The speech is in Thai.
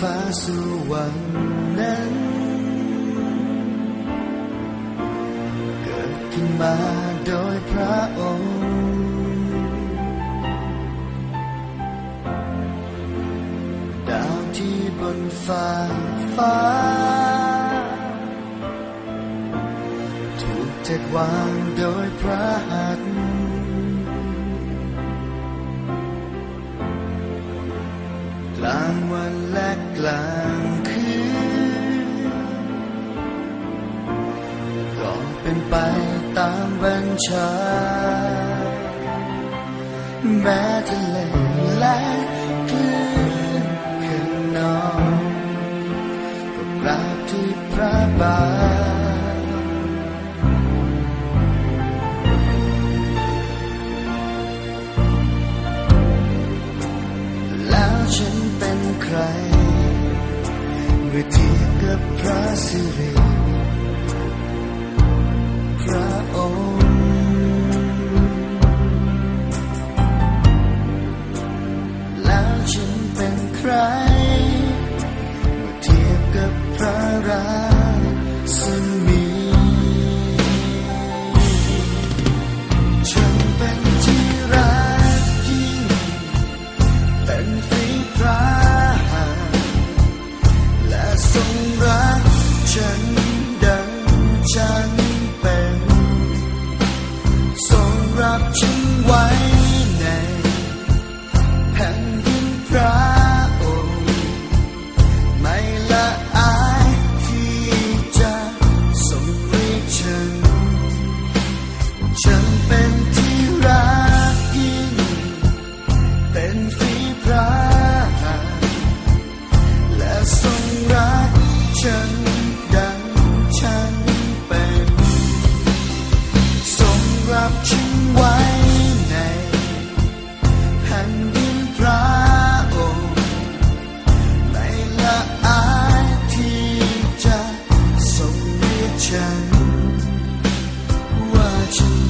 ฟ้าสวรรค์นั้น เกิดขึ้นมาโดยพระองค์ ดาวที่บนฟ้าฟ้า ถูกจัดวางโดยพระางวันและกลางคืน ก็เป็นไปตามบัญชา แม้ทะเล รเมื่อเทียบกับพระสิริพระองค์แล้วฉันเป็นใครเมื่อเทียบกับพระรา ฉันดังฉันเป็นทรงรับฉันไว้ในแผ่นดินพระองค์ไม่ละอายที่จะทรงเรียกฉันว่าฉัน